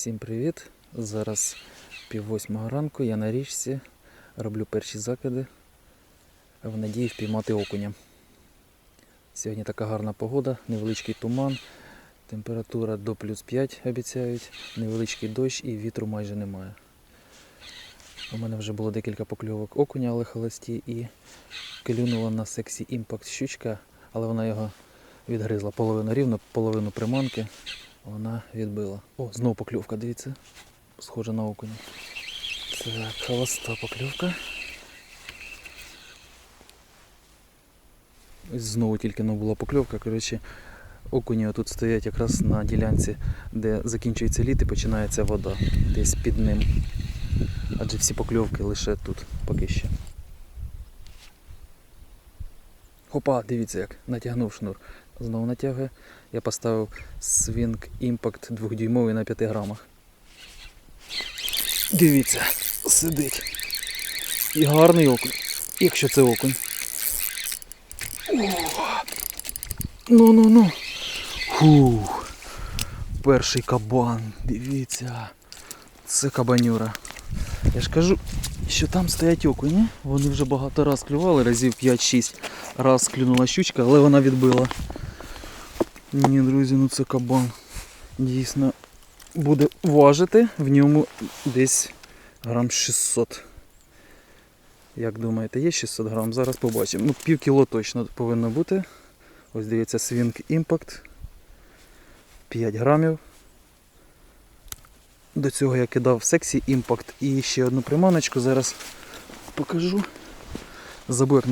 Всім привіт! Зараз пів восьмого ранку, я на річці, роблю перші закиди в надії впіймати окуня. Сьогодні така гарна погода, невеличкий туман, температура до плюс 5 обіцяють, невеличкий дощ і вітру майже немає. У мене вже було декілька покльовок окуня, але холості і клюнула на сексі імпакт щучка, але вона його відгризла половину рівно, половину приманки. Вона відбила. О, знову покльовка, дивіться. Схоже на окуня. Так, холоста покльовка. Ось знову тільки не була покльовка. Коротше, окуні тут стоять якраз на ділянці, де закінчується лід і починається вода. Десь під ним. Адже всі покльовки лише тут поки що. Хопа, дивіться як, натягнув шнур. Знову натягує. Я поставив Swing Impact 2-дюймовий на 5 грамах. Дивіться, сидить. І гарний окунь, якщо це окунь. Ну ну ну. Фух. Перший кабан. Дивіться. Це кабанюра. Я ж кажу, що там стоять окуні. Вони вже багато раз клювали, разів 5-6 раз клюнула щучка, але вона відбила. Ні, друзі, ну це кабан. Дійсно буде важити в ньому десь грам 600. Як думаєте, є 600 грам? Зараз побачимо. Ну, пів кіло точно повинно бути. Ось дивіться, Swing Impact. 5 грамів. До цього я кидав Sexy Impact і ще одну приманочку. Зараз покажу. Забув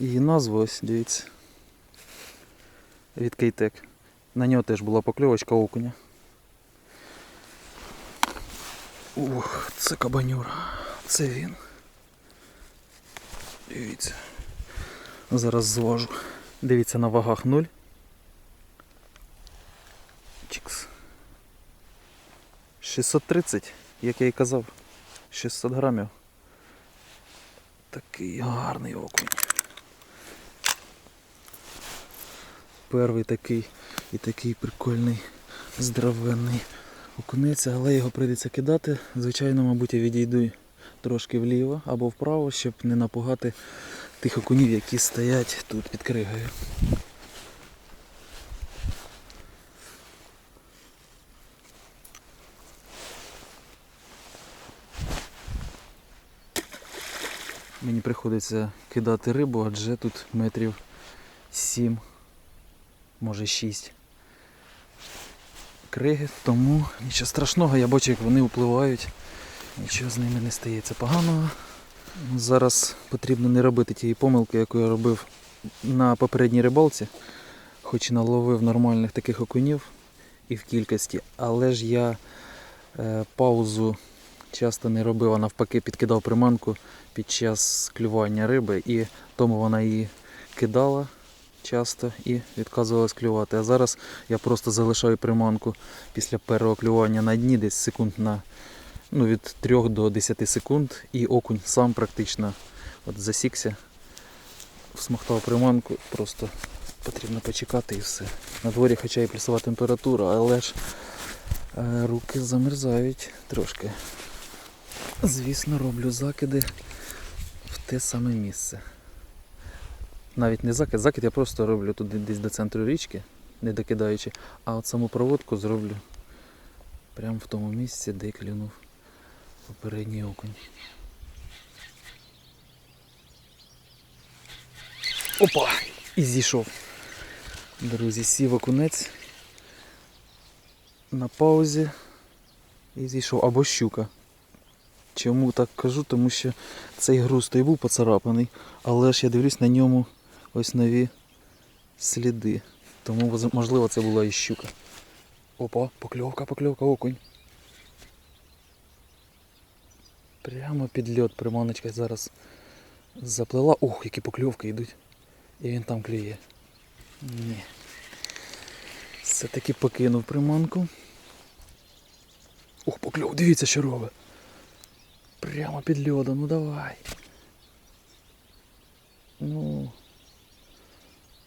її назву, ось дивіться. Від Кейтек. На нього теж була покльовочка окуня. Ух, це кабанюра. Це він. Дивіться. Зараз зважу. Дивіться на вагах 0. Чікс. 630, як я і казав. 600 грамів. Такий гарний окунь. Перший такий і такий прикольний здоровенний окунець, але його прийдеться кидати. Звичайно, мабуть, я відійду трошки вліво або вправо, щоб не напугати тих окунів, які стоять тут під кригою. Мені приходиться кидати рибу, адже тут метрів 7, може 6 криги, тому нічого страшного, я бачу, як вони впливають. Нічого з ними не стається поганого. Зараз потрібно не робити тієї помилки, яку я робив на попередній рибалці, хоч і наловив нормальних таких окунів і в кількості, але ж я е, паузу часто не робив, а навпаки підкидав приманку під час клювання риби, і тому вона її кидала часто і відказувалась клювати. А зараз я просто залишаю приманку після першого клювання на дні, десь секунд на ну, від 3 до 10 секунд, і окунь сам практично от засікся, всмоктав приманку, просто потрібно почекати і все. На дворі хоча і плюсова температура, але ж е, руки замерзають трошки. Звісно, роблю закиди в те саме місце. Навіть не закид, закид я просто роблю туди десь до центру річки, не докидаючи, а от саму проводку зроблю прямо в тому місці, де клюнув попередній окунь. Опа! І зійшов. Друзі, сів окунець на паузі і зійшов. Або щука. Чому так кажу? Тому що цей груз той був поцарапаний, але ж я дивлюсь на ньому ось нові сліди. Тому можливо це була і щука. Опа, покльовка, покльовка, окунь. Прямо під льот приманочка зараз заплила. Ух, які покльовки йдуть. І він там клює. Ні. Все-таки покинув приманку. Ух, покльов, дивіться, що робить. Прямо під льодом, ну давай. Ну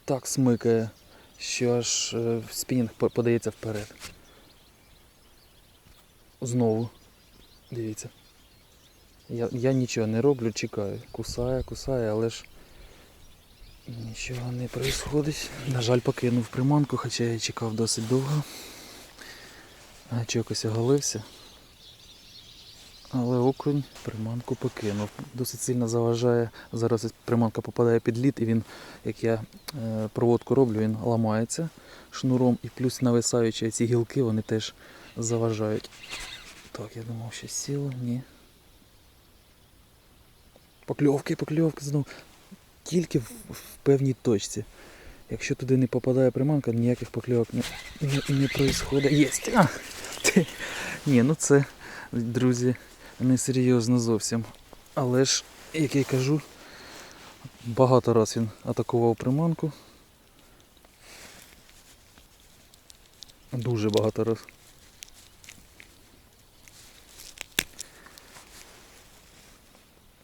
так смикає, що аж е, спінінг подається вперед. Знову. Дивіться. Я, я нічого не роблю, чекаю. Кусає, кусає, але ж нічого не відбувається. На жаль, покинув приманку, хоча я чекав досить довго. Гачок ось оголився. Але окунь приманку покинув. Досить сильно заважає. Зараз приманка попадає під лід і він, як я е, проводку роблю, він ламається шнуром і плюс нависаючі ці гілки вони теж заважають. Так, я думав, що сіло, ні. Покльовки, покльовки знову. Тільки в, в певній точці. Якщо туди не попадає приманка, ніяких покльовок не, не, не происходить. Єсть! Ні, ну це, друзі, несерйозно зовсім. Але ж, як я кажу, багато раз він атакував приманку. Дуже багато раз.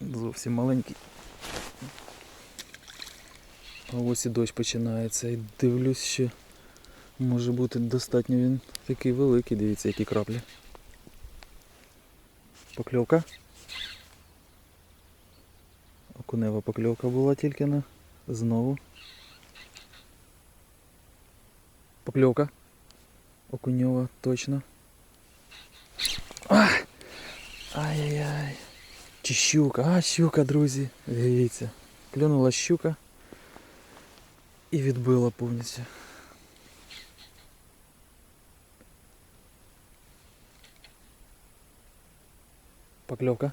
Зовсім маленький. А ось і дощ починається. І дивлюсь, що може бути достатньо він такий великий, дивіться, які краплі. Покльовка. Окунева покльовка була тільки на знову. Покльовка. Окуньова, точно. А! Ай-яй-яй. Чи щука, а щука, друзі. Дивіться. Клюнула щука і відбила повністю. Покльовка.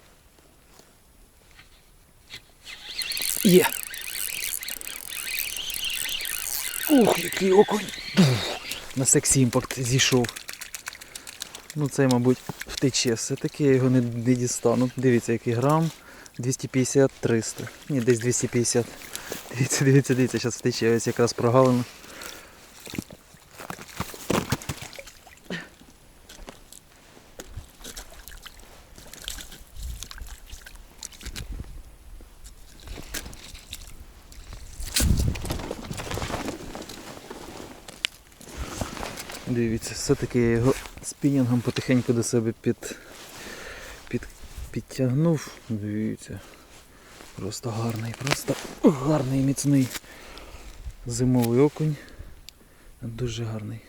Є. Ух, який окунь. На секс імпорт зійшов. Ну цей, мабуть, втече. Все-таки я його не, не дістану. Дивіться, який грам. 250-300. Ні, десь 250. Дивіться, дивіться, дивіться, зараз втече, ось якраз прогалина. Дивіться, все-таки я його спінінгом потихеньку до себе під, під, підтягнув. Дивіться. Просто гарний, просто гарний міцний зимовий окунь. Дуже гарний.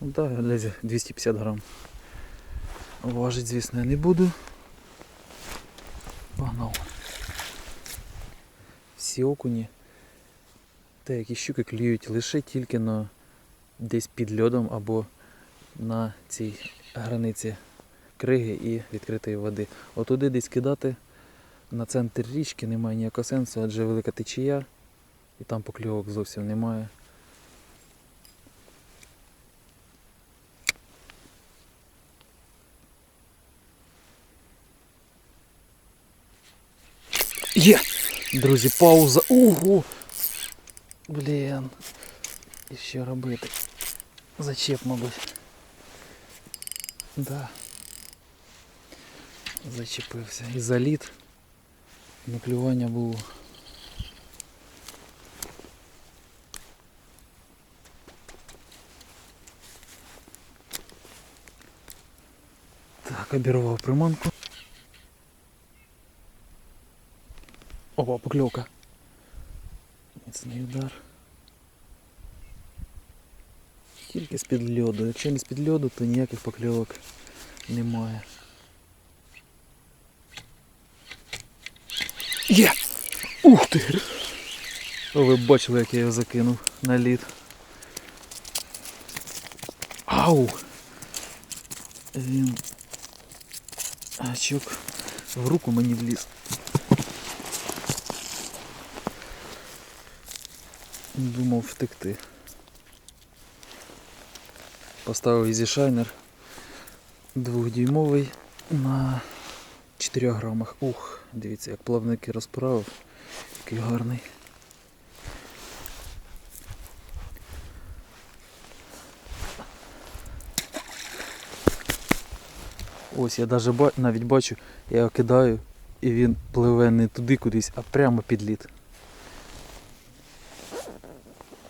Ну так, лезе 250 грам. Важить, звісно, я не буду. Погнав. Всі окуні, та які щуки клюють лише тільки на десь під льодом або на цій границі криги і відкритої води. Отуди десь кидати на центр річки немає ніякого сенсу, адже велика течія і там покльовок зовсім немає. Є! Друзі, пауза. Ого! Блін. І що робити? Зачеп, мабуть. Да. Зачепився. І заліт. Наклювання було. Так, обірвав приманку. Опа, покльовка. Міцний удар. Тільки з-під льоду. Якщо не з-під льоду, то ніяких покльовок немає. Є! Ух ти! О, ви бачили, як я його закинув на лід. Ау! Він гачок в руку мені вліз. Думав втекти. Поставив Easy Shiner двохдюймовий на 4 грамах. Ух, дивіться, як плавники розправив. Який гарний. Ось я ба- навіть бачу, я його кидаю і він пливе не туди кудись, а прямо під лід.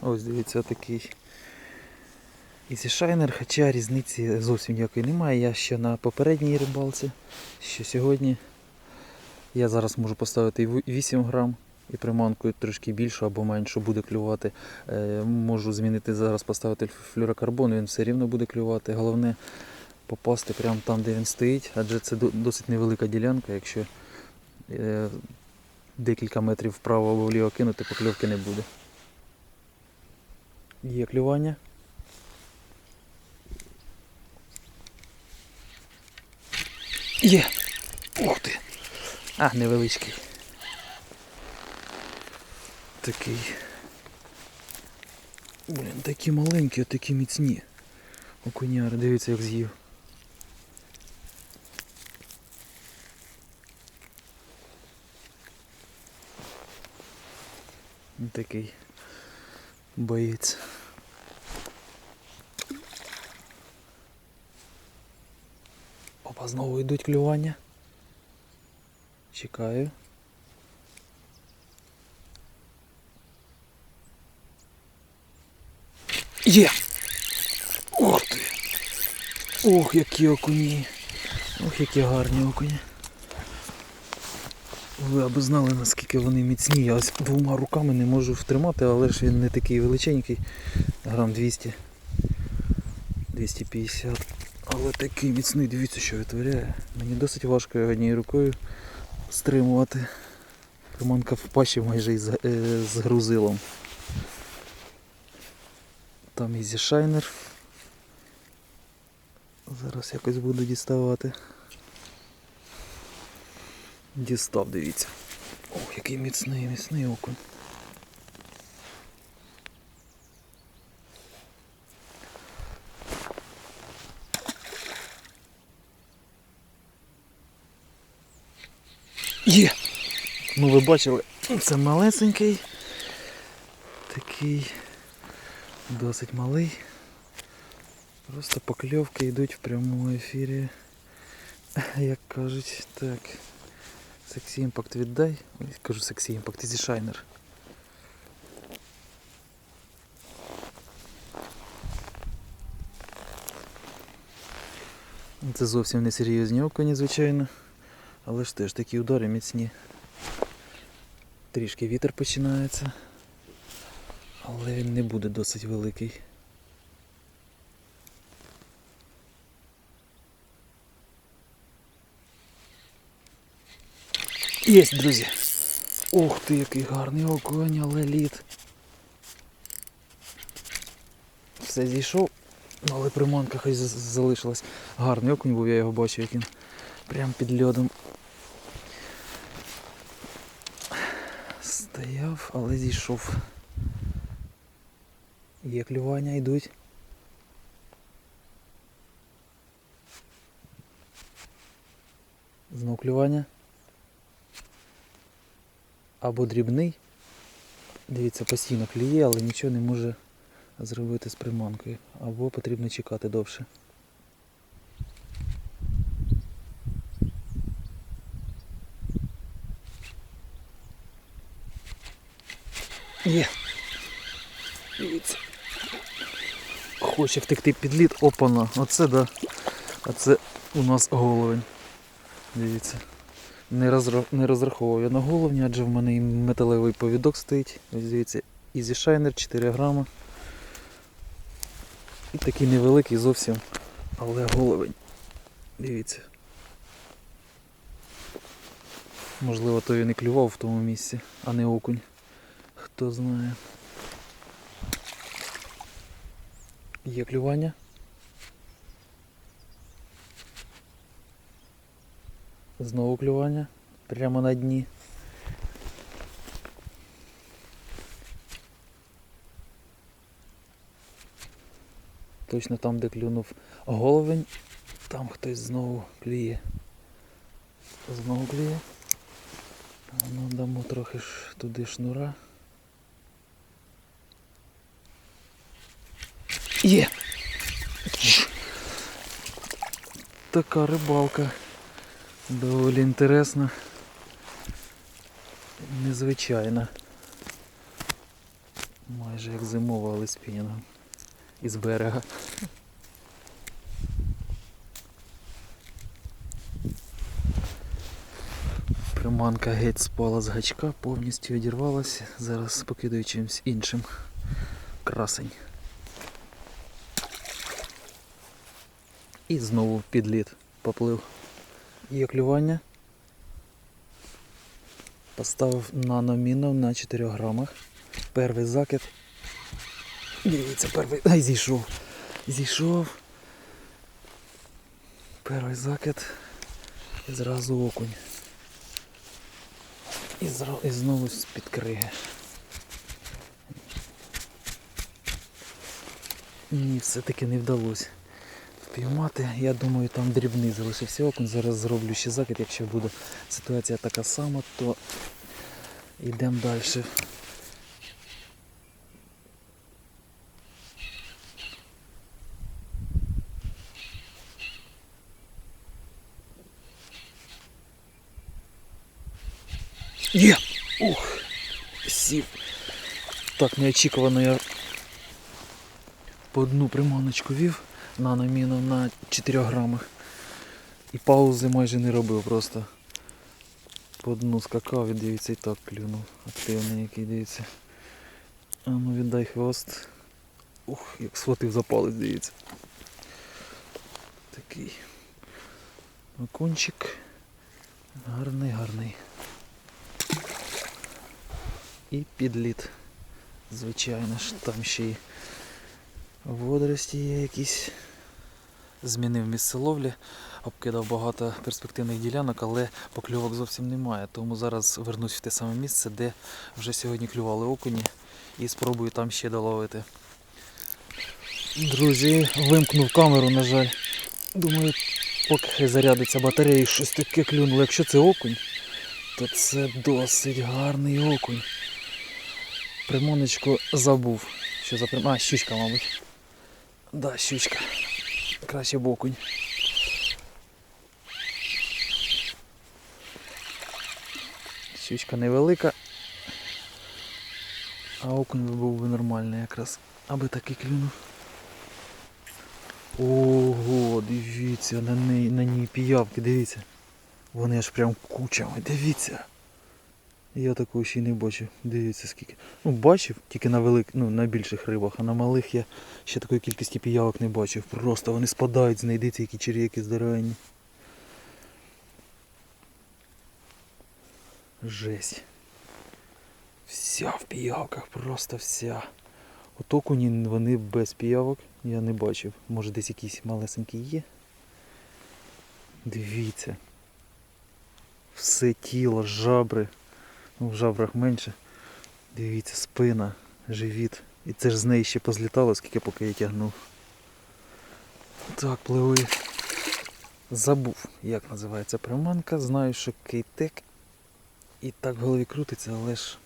Ось дивіться такий Ізі Шайнер, хоча різниці зовсім ніякої немає. Я ще на попередній рибалці, що сьогодні я зараз можу поставити 8 грам і приманкою трошки більшу або меншу буде клювати. Е, Можу змінити зараз, поставити флюрокарбон, він все рівно буде клювати. Головне попасти прямо там, де він стоїть, адже це досить невелика ділянка. Якщо е, декілька метрів вправо або вліво кинути, покльовки не буде. Є клювання. Є! Ух ти! А, невеличкий. Такий. Блін, такі маленькі, а такі міцні. Окуняри, дивіться, як з'їв. Такий боєць. Опа, знову йдуть клювання. Чекаю. Є! Ох ти! Ох, які окуні! Ох, які гарні окуні. Ви аби знали, наскільки вони міцні. Я ось двома руками не можу втримати, але ж він не такий величенький. Грам 200. 250. Але такий міцний, дивіться, що витворяє. Мені досить важко його однією рукою стримувати. Приманка в пащі майже із, е, з грузилом. Там ізі шайнер. Зараз якось буду діставати. Дістав, дивіться. Ох, який міцний, міцний окунь. Є! Ну ви бачили, це малесенький. Такий досить малий. Просто покльовки йдуть в прямому ефірі. Як кажуть, так. Сексі імпакт віддай. Ой, кажу сексі імпакт, ізі шайнер. Це зовсім не серйозні окуні, звичайно. Але ж теж такі удари міцні. Трішки вітер починається. Але він не буде досить великий. Єсть, друзі. Ух ти, який гарний окунь, але лід. Все зійшов, ну, але приманка хай залишилась. Гарний окунь був, я його бачив, як він прямо під льодом стояв, але зійшов. Є клювання, йдуть. Знов клювання. Або дрібний. Дивіться, постійно клює, але нічого не може зробити з приманкою. Або потрібно чекати довше. Є. Дивіться. Хоче втекти під лід, опана. Оце да. А це у нас головень. Дивіться. Не, розра... не розраховував я на головні, адже в мене і металевий повідок стоїть. Дивіться, Easy Shiner 4 грама. І такий невеликий зовсім, але головень. Дивіться. Можливо, то він і клював в тому місці, а не окунь. Хто знає. Є клювання. Знову клювання. Прямо на дні. Точно там, де клюнув головень, там хтось знову клює. Знову клює. А Ну, дамо трохи ж туди шнура. Є. Така рибалка. Доволі інтересна. Незвичайна. Майже як зимова, але спінінгом. Із берега. Приманка геть спала з гачка, повністю відірвалася, зараз покидаю чимось іншим. Красень. І знову підліт поплив. Є клювання. Поставив наноміну на 4 грамах. Перший закид. Дивіться, перший. Ай, зійшов. Зійшов. Перший закид. І зразу окунь. І, зра- і знову з-під криги. Ні, все-таки не вдалося впіймати. Я думаю, там дрібний залишився окунь. Зараз зроблю ще закид, якщо буде ситуація така сама, то йдемо далі. Є! Ух! Сів. Так, неочікувано я по одну приманочку вів наноміну на 4 грамах. І паузи майже не робив просто. По дну скакав і дивіться і так клюнув. Активний який дивіться. А ну віддай хвост. Ух, як схватив за палець, дивіться. Такий окунчик. Гарний, гарний. І підліт. Звичайно ж, там ще й водорості є якісь. Змінив місце ловлі, обкидав багато перспективних ділянок, але покльовок зовсім немає. Тому зараз вернусь в те саме місце, де вже сьогодні клювали окуні і спробую там ще доловити. Друзі, вимкнув камеру, на жаль. Думаю, поки зарядиться батарея і щось таке клюнуло. Якщо це окунь, то це досить гарний окунь. Примоночку забув. Що за прим... А, щучка, мабуть. Да, щучка. Краще б окунь. Щучка невелика. А окунь би був би нормальний якраз. Аби такий клюнув. Ого, дивіться, на ній, на ній піявки, дивіться. Вони аж прям кучами, дивіться. Я такого ще й не бачив. Дивіться скільки. Ну бачив, тільки на велик, ну, на більших рибах, а на малих я ще такої кількості піявок не бачив. Просто вони спадають, знайдіться які черв'яки здоровенні. Жесть. Вся в піявках, просто вся. От вони без піявок я не бачив. Може десь якісь малесенькі є. Дивіться. Все тіло, жабри. Ну, в жабрах менше. Дивіться, спина, живіт. І це ж з неї ще позлітало, скільки поки я тягнув. Так, пливи. Забув, як називається приманка. Знаю, що кейтек. І так в голові крутиться, але ж.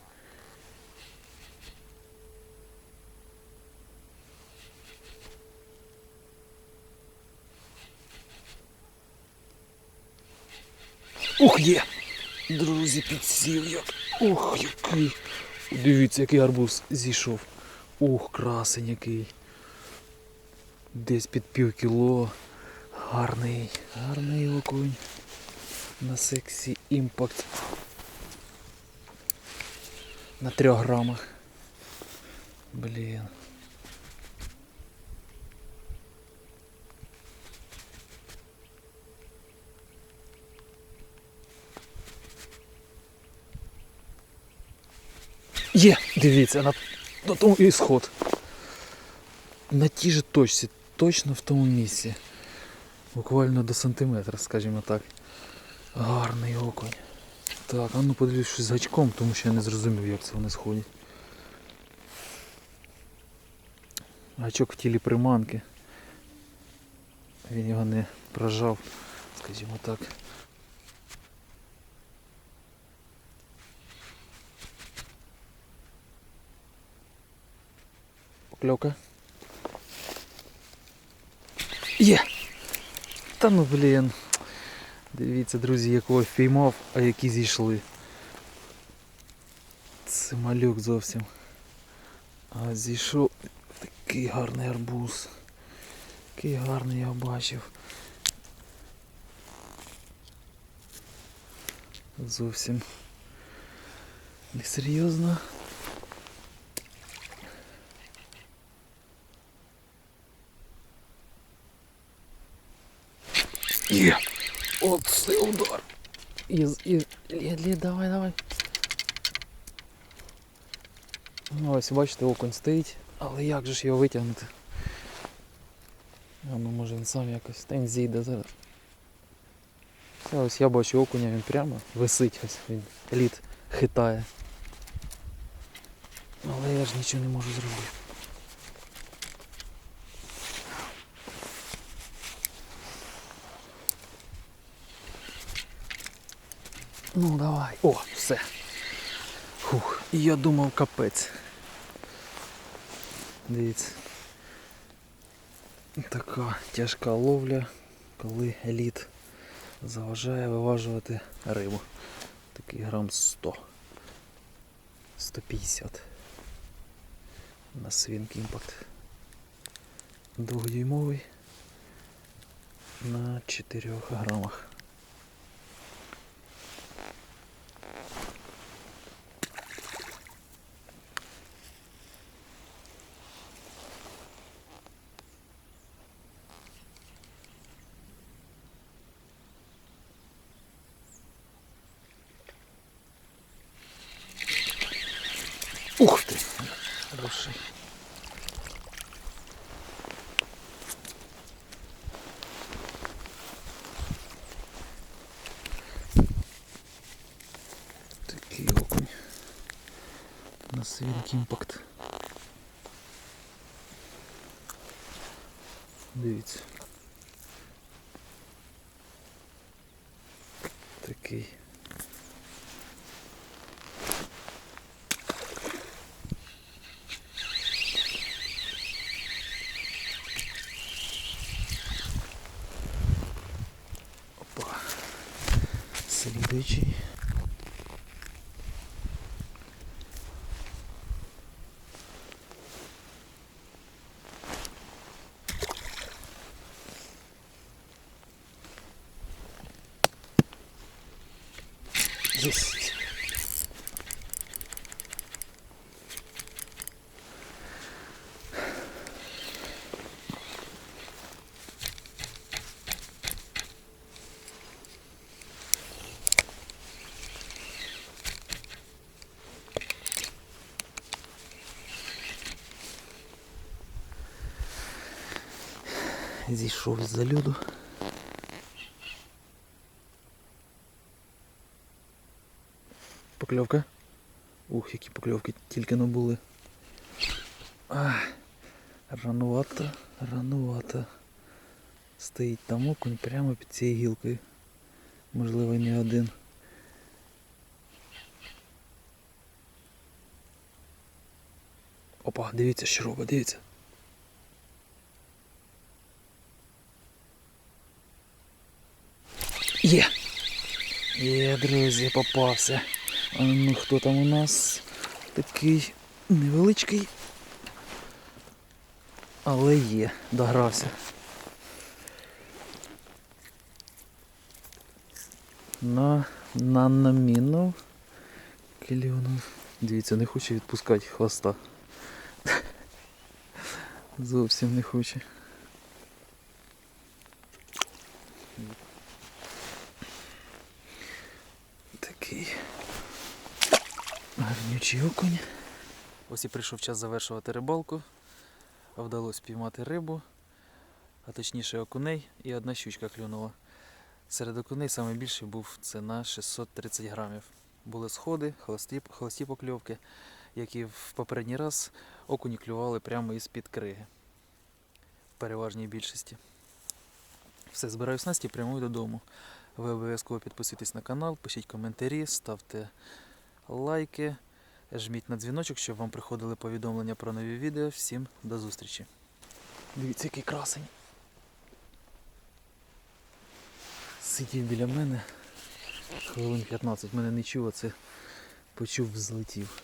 Ух, є! Друзі, підсів я. Ух, який. Дивіться, який арбуз зійшов. Ух, красень який. Десь під пів кіло. Гарний, гарний окунь. На сексі імпакт. На трьох грамах. Блін. Є! Дивіться, на, на тому і сход. На тій же точці, точно в тому місці. Буквально до сантиметра, скажімо так. Гарний окунь. Так, а ну подивлюсь щось з гачком, тому що я не зрозумів, як це вони сходять. Гачок в тілі приманки. Він його не прожав, скажімо так. Покльовка. Є! Та ну блін. Дивіться, друзі, якого впіймав, а які зійшли. Це малюк зовсім. А зійшов такий гарний арбуз. Такий гарний я бачив. Зовсім несерйозно. Є! Оце удар! І, і, лє, лє, давай, давай. Ну, ось бачите, окунь стоїть, але як же ж його витягнути? А ну може він сам якось. Та він зійде зараз. Та ось я бачу окуня, він прямо висить ось, він лід хитає. Але я ж нічого не можу зробити. Ну давай. О, все. Фух. І я думав капець. Дивіться. Така тяжка ловля, коли еліт заважає виважувати рибу. Такий грам 100. 150. На свінк імпакт. Двохдюймовий на 4 грамах. свінк імпакт. Дивіться. Такий. 10. Зійшов з залюду. Покльовка. Ух, які покльовки тільки не були. Ах, ранувато, ранувато. Стоїть там окунь прямо під цією гілкою. Можливо, не один. Опа, дивіться, що робить, дивіться. Є! Є, друзі, попався. А ну хто там у нас? Такий невеличкий. Але є, догрався. На, на наміну. Дивіться, не хоче відпускати хвоста. Зовсім не хоче. Такий гарнючий окунь. Ось і прийшов час завершувати рибалку. Вдалося піймати рибу, а точніше окуней і одна щучка клюнула. Серед окуней найбільший був це на 630 грамів. Були сходи, холості, холості покльовки, які в попередній раз окуні клювали прямо із-під криги. В переважній більшості. Все, збираю снасті прямую додому. Ви обов'язково підписуйтесь на канал, пишіть коментарі, ставте лайки, жміть на дзвіночок, щоб вам приходили повідомлення про нові відео. Всім до зустрічі. Дивіться, який красень. Сидів біля мене хвилин 15, мене не чув, а це почув, злетів.